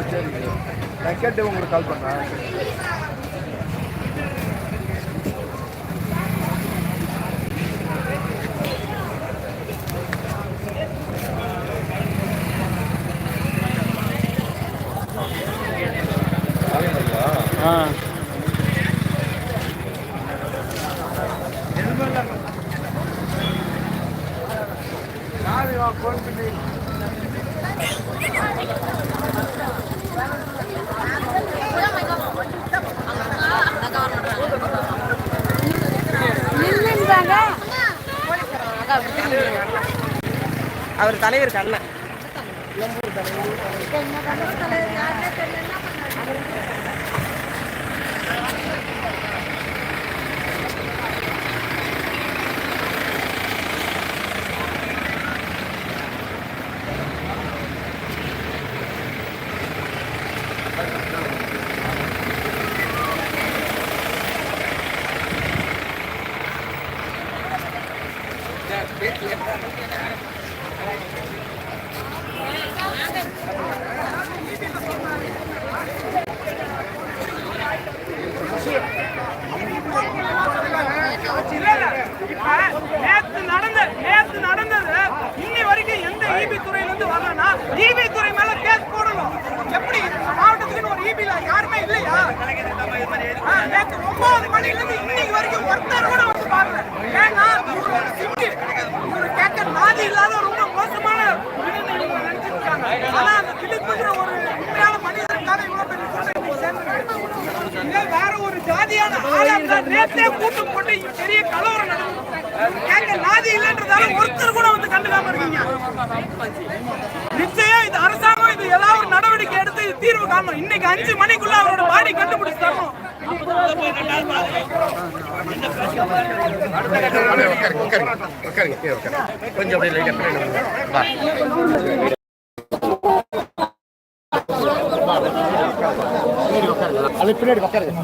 நான் கேட்டு உங்களுக்கு கால் பண்ணுறேன் ஆ ஃபோன் பண்ணி நில்லுன்றாங்க அவர் தலைவர் கண்ணன் நேத்து நடந்த நேத்து நடந்தது. இன்னி வரைக்கும் எந்த ஈபி துறையில இருந்து வரலன்னா ஈபி துறை மேல கேஸ் போடணும். எப்படி? மாவட்டத்துக்குன்னு ஒரு ஈபில யாருமே இல்லையா? ஆ, நேத்து ஒன்பது மணில இருந்து இன்னைக்கு வரைக்கும் ஒருத்தர் கூட வந்து பாருங்க ஏன்னா இவரு ஒரு சிட்டி இவரு கேட்க நாதி இல்லாத ரொம்ப மோசமான இதுன்னு இவங்க நினைச்சிட்டு இருக்காங்க ஆனா ஒரு உண்மையான மனிதனுக்காக இவ்வளவு பெரிய கூட்டம் இன்னைக்கு இதே வேற ஒரு ஜாதியான ஆளா இருந்தா நேத்தே கூட்டம் போட்டு பெரிய கலவரம் நடக்கும் கேட்க நாதி இல்லைன்றதால ஒருத்தர் கூட வந்து கண்டுக்காம இருக்கீங்க. நிச்சயம் இது அரசாங்கம் இது ஏதாவது ஒரு நடவடிக்கை எடுத்து இது தீர்வு காணணும். இன்னைக்கு அஞ்சு மணிக்குள்ள அவரோட பாடி கண்டுபிடிச்சு தரணும். கொஞ்சம் அப்படியே அது பின்னாடி உட்காருங்க.